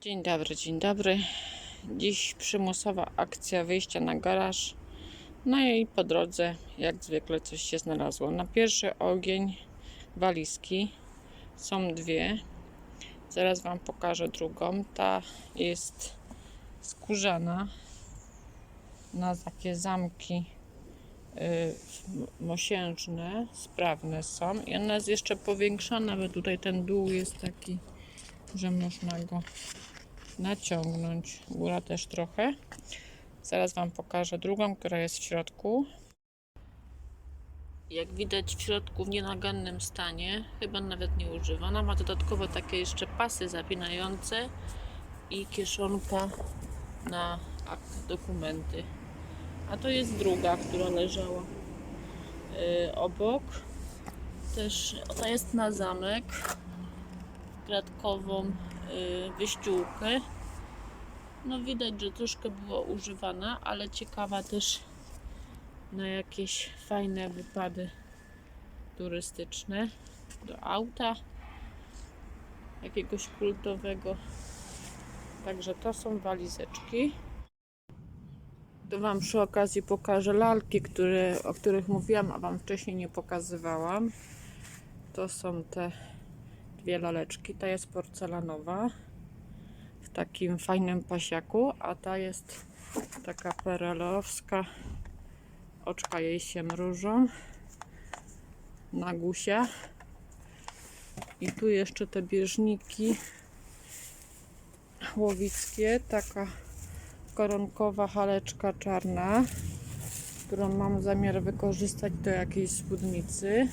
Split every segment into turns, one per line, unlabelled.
Dzień dobry, dzień dobry. Dziś przymusowa akcja wyjścia na garaż. No i po drodze, jak zwykle, coś się znalazło. Na pierwszy ogień walizki są dwie. Zaraz Wam pokażę drugą. Ta jest skórzana na takie zamki y, mosiężne, sprawne są. I ona jest jeszcze powiększona, bo tutaj ten dół jest taki, że można go naciągnąć. Góra też trochę. Zaraz Wam pokażę drugą, która jest w środku. Jak widać w środku w nienagannym stanie, chyba nawet nie używana. Ma dodatkowo takie jeszcze pasy zapinające i kieszonka na akt, dokumenty. A to jest druga, która leżała yy, obok. Też ona jest na zamek. Kratkową wyściółkę. No widać, że troszkę była używana, ale ciekawa też na jakieś fajne wypady turystyczne do auta jakiegoś kultowego. Także to są walizeczki. To Wam przy okazji pokażę lalki, które, o których mówiłam, a Wam wcześniej nie pokazywałam. To są te dwie laleczki. Ta jest porcelanowa w takim fajnym pasiaku, a ta jest taka perelowska. Oczka jej się mrużą na gusia. I tu jeszcze te bieżniki łowickie, taka koronkowa haleczka czarna, którą mam zamiar wykorzystać do jakiejś spódnicy.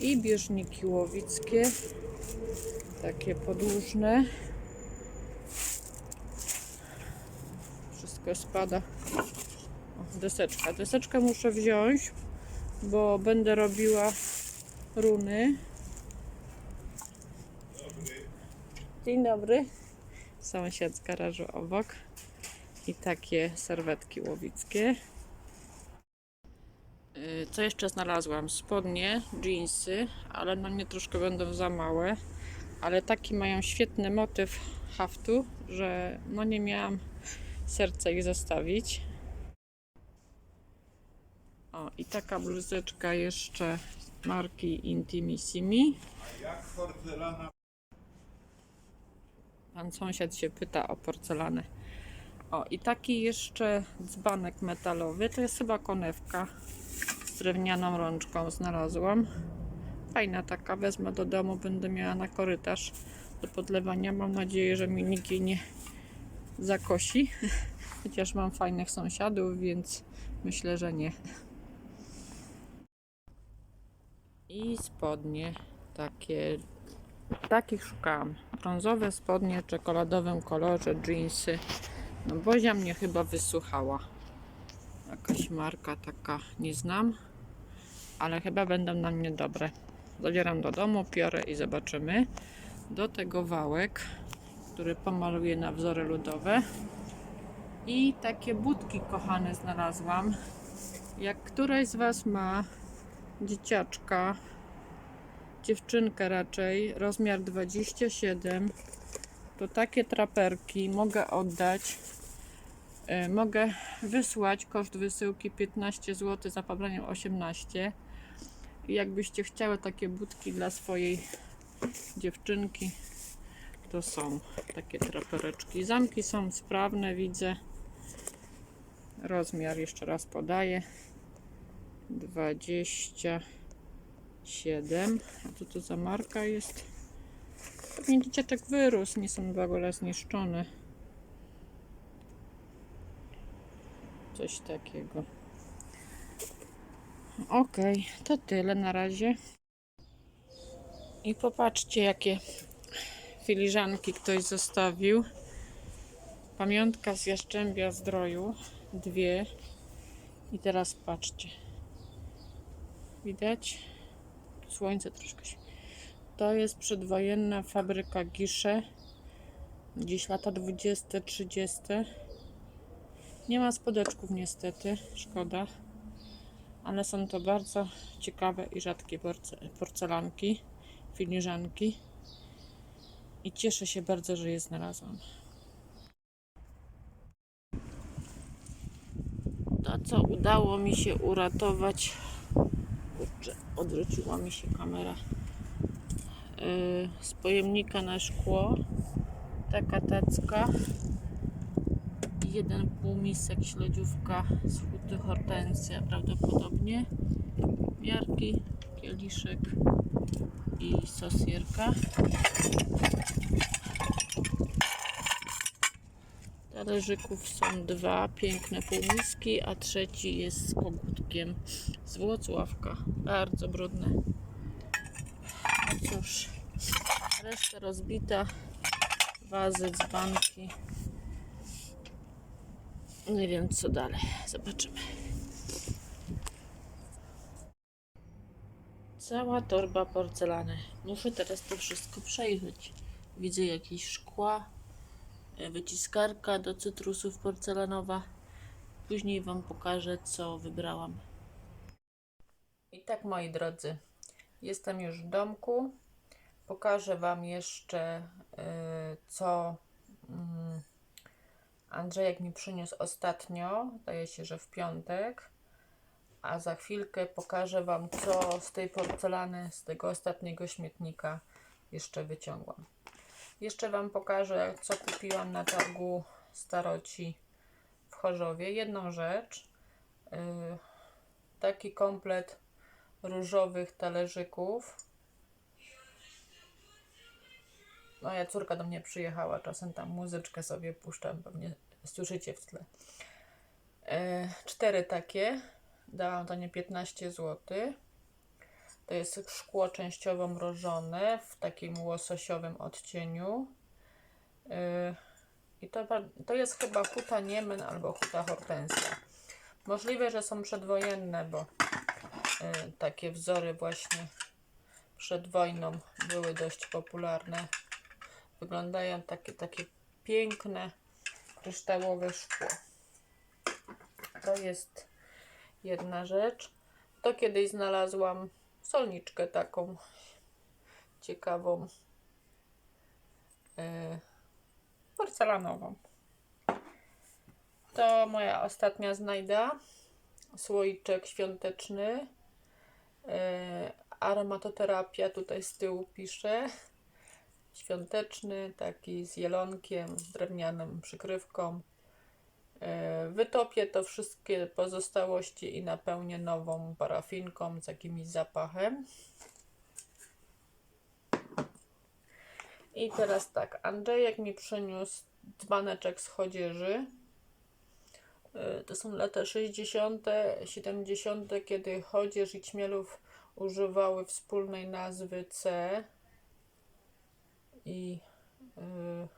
I bieżniki łowickie, takie podłużne. Wszystko spada. O, deseczka. Deseczkę muszę wziąć, bo będę robiła runy. Dzień dobry. Sąsiad z garażu obok. I takie serwetki łowickie. Y, Co jeszcze znalazłam? Spodnie, jeansy, ale na mnie troszkę będą za małe. Ale taki mają świetny motyw haftu, że no nie miałam serca ich zostawić. O, i taka bluzeczka jeszcze marki Intimissimi. Pan sąsiad się pyta o porcelanę. O, i taki jeszcze dzbanek metalowy. To jest chyba konewka drewnianą rączką znalazłam. Fajna taka, wezmę do domu, będę miała na korytarz do podlewania. Mam nadzieję, że mi nikt jej nie zakosi. Chociaż mam fajnych sąsiadów, więc myślę, że nie. I spodnie takie Takich szukałam. Brązowe spodnie, w czekoladowym kolorze, jeansy. No Bozia mnie chyba wysłuchała. Jakaś marka taka, nie znam. Ale chyba będą na mnie dobre. Zabieram do domu, piorę i zobaczymy. Do tego wałek, który pomaluję na wzory ludowe. I takie budki kochane znalazłam. Jak któraś z Was ma dzieciaczka, dziewczynkę raczej, rozmiar 27, to takie traperki mogę oddać. E, Mogę wysłać koszt wysyłki 15 zł za pobraniem 18. Jakbyście chciały takie budki dla swojej dziewczynki, to są takie trapereczki. Zamki są sprawne, widzę. Rozmiar jeszcze raz podaję. 20 7. A co to za marka jest? Pewnie dzieciaczek wyrósł, nie są w ogóle zniszczone. Coś takiego. Ok, to tyle na razie. I popatrzcie, jakie filiżanki ktoś zostawił. Pamiątka z Jaszczębia Zdroju. Dwie. I teraz patrzcie. Widać? Słońce troszkę się. To jest przedwojenna fabryka Gisze. Dziś lata 20, 30. Nie ma spodeczków niestety, szkoda. Ale są to bardzo ciekawe i rzadkie porce- porcelanki, filiżanki. I cieszę się bardzo, że je znalazłam. To, co udało mi się uratować. Kurczę, odwróciła mi się kamera. Yy, z pojemnika na szkło. Taka tacka. I jeden półmisek śledziówka z huty hortensja prawdopodobnie. Miarki, kieliszek i sosierka. Talerzyków są dwa piękne półmiski, a trzeci jest z kogutkiem z Włocławka. Bardzo brudne. No cóż, reszta rozbita. Wazy, dzbanki. Nie wiem co dalej. Zobaczymy. Cała torba porcelany. Muszę teraz to wszystko przejrzeć. Widzę jakieś szkła, e, wyciskarka do cytrusów porcelanowa. Później Wam pokażę, co wybrałam. I tak, moi drodzy, jestem już w domku. Pokażę Wam jeszcze, e, co mm, Andrzejek mi przyniósł ostatnio. Zdaje się, że w piątek. A za chwilkę pokażę Wam, co z tej porcelany, z tego ostatniego śmietnika jeszcze wyciągłam. Jeszcze Wam pokażę, co kupiłam na targu Staroci w Chorzowie. Jedną rzecz. Yy, taki komplet różowych talerzyków. Moja córka do mnie przyjechała, czasem tam muzyczkę sobie puszczam, pewnie słyszycie w tle. Yy, cztery takie. Dałam to nie 15 zł. To jest szkło częściowo mrożone w takim łososiowym odcieniu. Yy, I to, to jest chyba huta Niemen albo huta Hortensja. Możliwe, że są przedwojenne, bo yy, takie wzory właśnie przed wojną były dość popularne. Wyglądają takie, takie piękne, kryształowe szkło. To jest jedna rzecz. To kiedyś znalazłam solniczkę taką ciekawą, e, porcelanową. To moja ostatnia znajda. Słoiczek świąteczny. E, aromatoterapia tutaj z tyłu pisze. Świąteczny, taki z jelonkiem, z drewnianą przykrywką. E, Wytopię to wszystkie pozostałości i napełnię nową parafinką z jakimś zapachem. I teraz tak, Andrzejek mi przyniósł dzbaneczek z chodzieży. E, To są lata 60., 70., kiedy chodzież i ćmielów używały wspólnej nazwy C. I yy,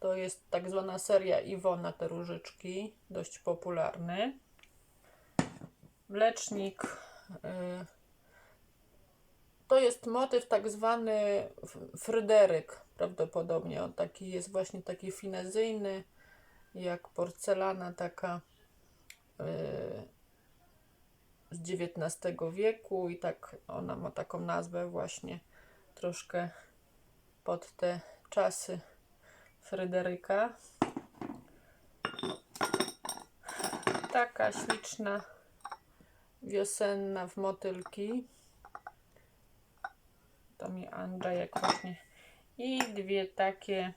to jest tak zwana seria Iwona, te różyczki, dość popularny. Mlecznik. y, To jest motyw tak zwany Fryderyk, prawdopodobnie. On taki jest właśnie taki finezyjny, jak porcelana taka y, z XIX wieku i tak ona ma taką nazwę właśnie troszkę pod te czasy Fryderyka. Taka śliczna wiosenna w motylki. To mi Andrzejek właśnie. I dwie takie,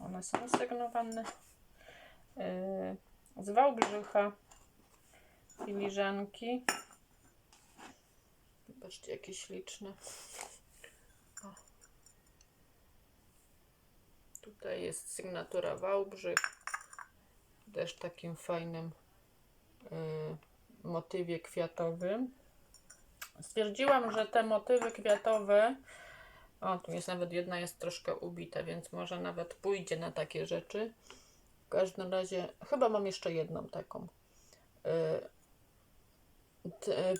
one są sygnowane yy, z Wałbrzycha filiżanki. Zobaczcie, jakie śliczne. Tutaj jest sygnatura Wałbrzych. Też takim fajnym y, motywie kwiatowym. Stwierdziłam, że te motywy kwiatowe. O, tu jest nawet jedna jest troszkę ubita, więc może nawet pójdzie na takie rzeczy. W każdym razie, chyba mam jeszcze jedną taką. Y,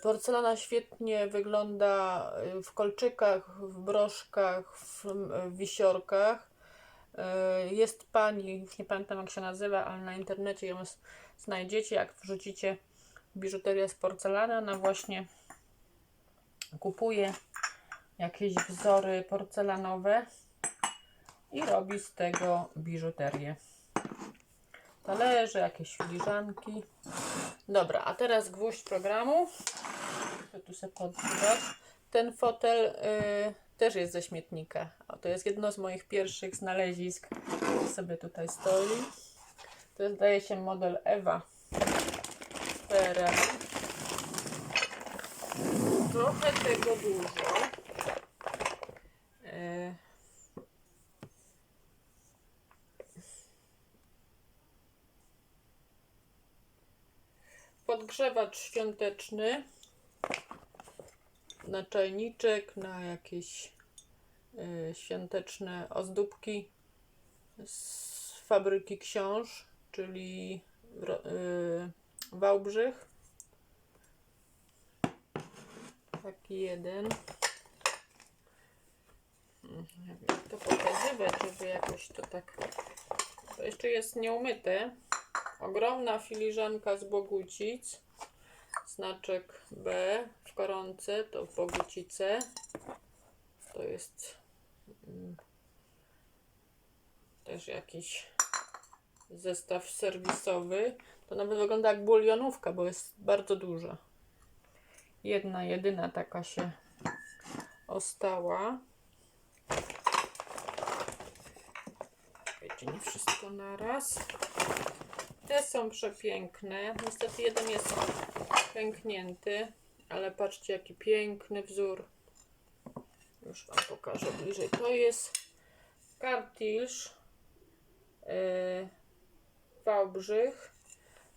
Porcelana świetnie wygląda w kolczykach, w broszkach, w wisiorkach. Y, Jest pani, już nie pamiętam jak się nazywa, ale na internecie ją znajdziecie. Jak wrzucicie biżuterię z porcelany, ona właśnie kupuje jakieś wzory porcelanowe i robi z tego biżuterię. Talerze, jakieś filiżanki. Dobra, a teraz gwóźdź programu. To tu sobie podsuwać. Ten fotel y, też jest ze śmietnika. O, to jest jedno z moich pierwszych znalezisk. Sobie tutaj stoi. To jest, zdaje się, model Ewa. Trochę tego dużo. Y, podgrzewacz świąteczny na czajniczek, na jakieś y, świąteczne ozdóbki z fabryki książ, czyli y, Wałbrzych. Taki jeden. Jak to pokazywać, żeby jakoś to tak... To jeszcze jest nieumyte. Ogromna filiżanka z Bogucic. Znaczek B w koronce to Bogucice. To jest mm, też jakiś zestaw serwisowy. To nawet wygląda jak bulionówka, bo jest bardzo duża. Jedna, jedyna taka się ostała. Wiecie, nie wszystko naraz. Te są przepiękne. Niestety jeden jest pęknięty, ale patrzcie jaki piękny wzór. Już Wam pokażę bliżej. To jest kartilż yy, Wałbrzych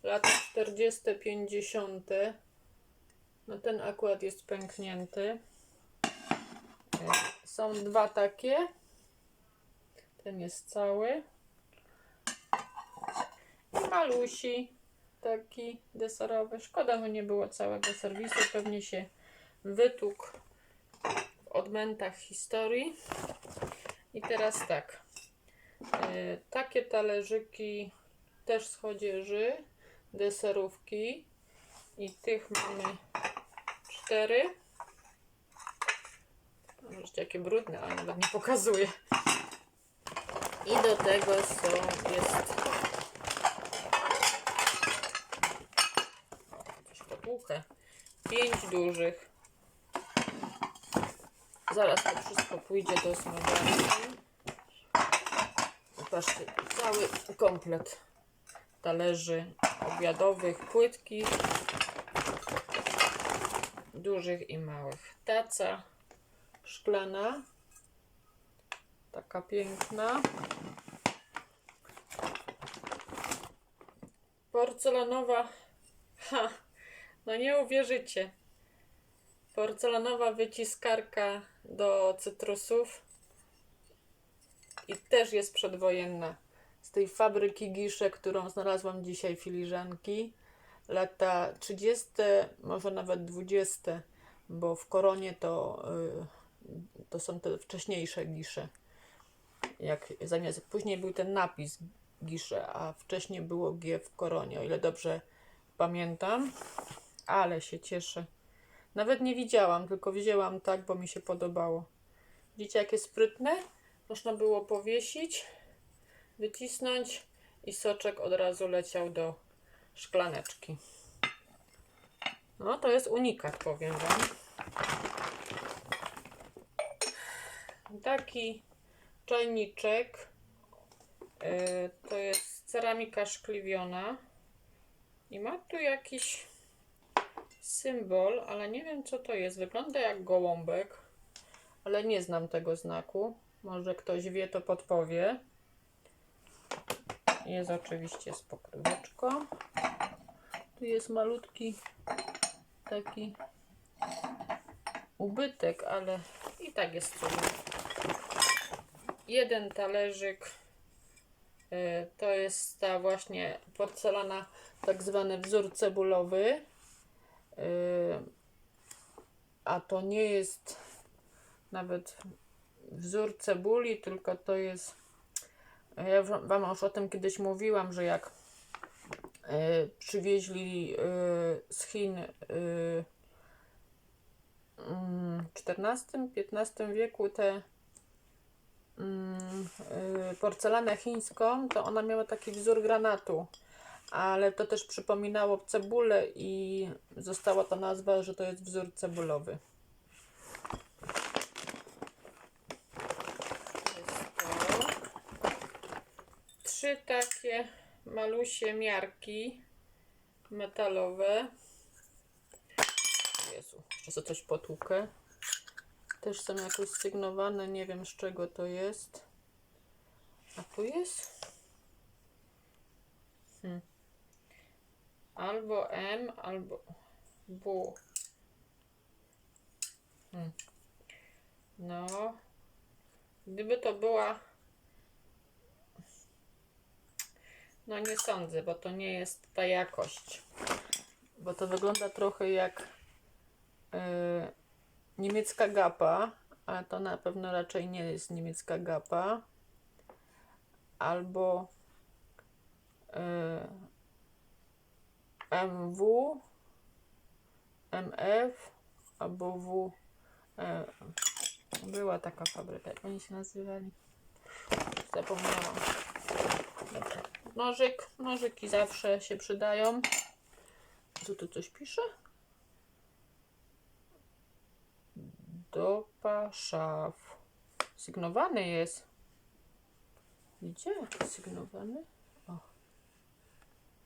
lata 40 50 no ten akurat jest pęknięty. Yy, są dwa takie. Ten jest cały. I malusi taki deserowy. Szkoda, że nie było całego serwisu. Pewnie się wytukł w odmętach historii. I teraz tak. E, takie talerzyki też z chodzieży, deserówki. I tych mamy cztery. Zobaczcie, jakie brudne, ale nawet nie pokazuję. I do tego są, jest Podłuchę. Pięć dużych. Zaraz to wszystko pójdzie do zmywarki. Zobaczcie, cały komplet talerzy obiadowych, płytkich, dużych i małych. Taca szklana, taka piękna. Porcelanowa Ha, no nie uwierzycie. Porcelanowa wyciskarka do cytrusów. I też jest przedwojenna. Z tej fabryki Gisze, którą znalazłam dzisiaj filiżanki. Lata 30, może nawet 20, bo w koronie to, y, to są te wcześniejsze Gisze. Jak zamiast, później był ten napis Gisze, a wcześniej było G w koronie, o ile dobrze pamiętam, ale się cieszę. Nawet nie widziałam, tylko wzięłam tak, bo mi się podobało. Widzicie, jakie sprytne? Można było powiesić, wycisnąć i soczek od razu leciał do szklaneczki. No, to jest unikat, powiem Wam. Taki czajniczek. Yy, to jest ceramika szkliwiona. I ma tu jakiś symbol, ale nie wiem co to jest. Wygląda jak gołąbek, ale nie znam tego znaku. Może ktoś wie, to podpowie. Jest oczywiście z pokryweczką. Tu jest malutki taki ubytek, ale i tak jest cudny. Jeden talerzyk Y, To jest ta właśnie porcelana, tak zwany wzór cebulowy. Y, A to nie jest nawet wzór cebuli, tylko to jest. Ja wam- już o tym kiedyś mówiłam, że jak y, przywieźli y, z Chin mm, w XIV-XV wieku te mm, porcelanę chińską, to ona miała taki wzór granatu. Ale to też przypominało cebulę i została ta nazwa, że to jest wzór cebulowy. Trzy takie malusie miarki metalowe. Jezu, jeszcze coś potłukę. Też są jakoś sygnowane, nie wiem z czego to jest. A tu jest? Hmm. Albo M, albo W. Hmm. No. Gdyby to była. No nie sądzę, bo to nie jest ta jakość. Bo to wygląda trochę jak yy, niemiecka gapa, ale to na pewno raczej nie jest niemiecka gapa. Albo yy, MW, MF, albo W. e, Była taka fabryka, jak oni się nazywali? Zapomniałam. Nożyk, nożyki zawsze się przydają. Co tu coś pisze? Dopa szaf. Sygnowany jest. Gdzie? Sygnowany? O.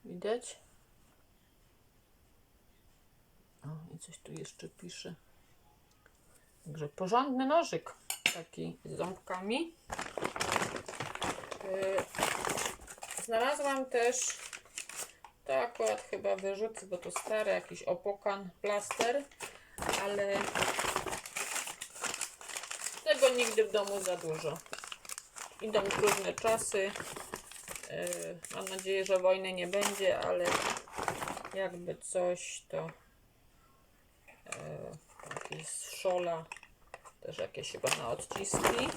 Widać? O, i coś tu jeszcze pisze. Także porządny nożyk. Taki z ząbkami. Yy, Znalazłam też, to akurat chyba wyrzucę, bo to stary jakiś opokan, plaster, ale tego nigdy w domu za dużo. Idą trudne czasy. Yy, mam nadzieję, że wojny nie będzie, ale jakby coś to jakieś szola, też jakieś chyba na odciski.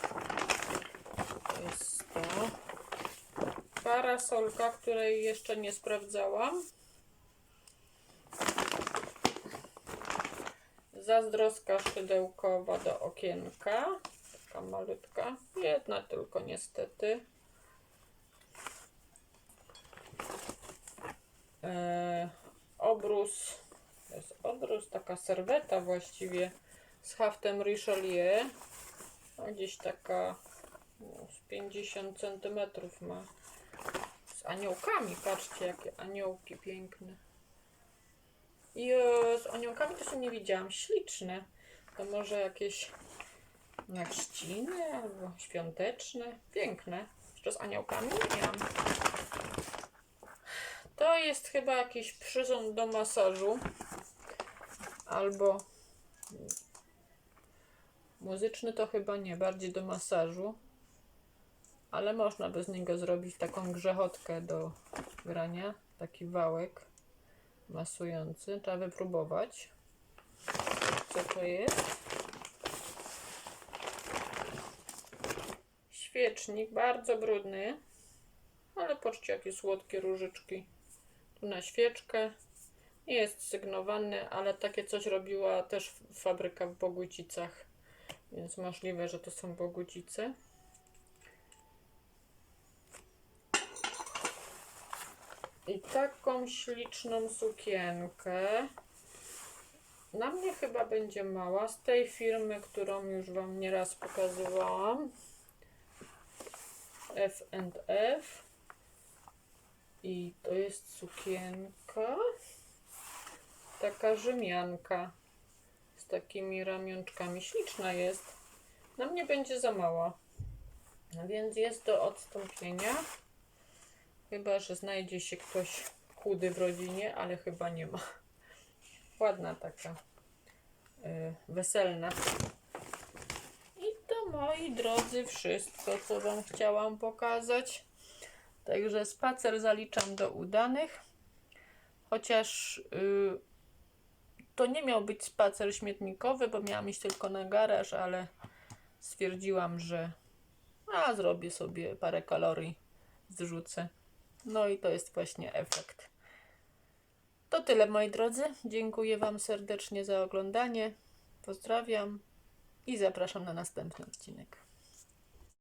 To jest to parasolka, której jeszcze nie sprawdzałam. Zazdroska szydełkowa do okienka. Taka malutka. Jedna tylko niestety. Eee, obrus. To jest obrus, taka serweta właściwie z haftem Richelieu. No, gdzieś taka no, z 50 cm ma z aniołkami. Patrzcie, jakie aniołki piękne. I e, z aniołkami się nie widziałam. Śliczne. To może jakieś na chrzciny albo świąteczne. Piękne. Jeszcze z aniołkami nie miałam. To jest chyba jakiś przyrząd do masażu. Albo muzyczny to chyba nie, bardziej do masażu ale można by z niego zrobić taką grzechotkę do grania, taki wałek masujący. Trzeba wypróbować, co to jest. Świecznik, bardzo brudny, ale patrzcie jakie słodkie różyczki. Tu na świeczkę. Jest sygnowany, ale takie coś robiła też fabryka w Bogucicach, więc możliwe, że to są Bogucice. I taką śliczną sukienkę. Na mnie chyba będzie mała. Z tej firmy, którą już Wam nieraz pokazywałam. F&F. I to jest sukienka. Taka rzymianka. Z takimi ramionczkami. Śliczna jest. Na mnie będzie za mała. Więc jest do odstąpienia. Chyba, że znajdzie się ktoś chudy w rodzinie, ale chyba nie ma. Ładna taka y, weselna. I to moi drodzy wszystko, co Wam chciałam pokazać. Także spacer zaliczam do udanych. Chociaż y, to nie miał być spacer śmietnikowy, bo miałam iść tylko na garaż, ale stwierdziłam, że a zrobię sobie parę kalorii, zrzucę. No i to jest właśnie efekt. To tyle moi drodzy. Dziękuję Wam serdecznie za oglądanie. Pozdrawiam i zapraszam na następny odcinek.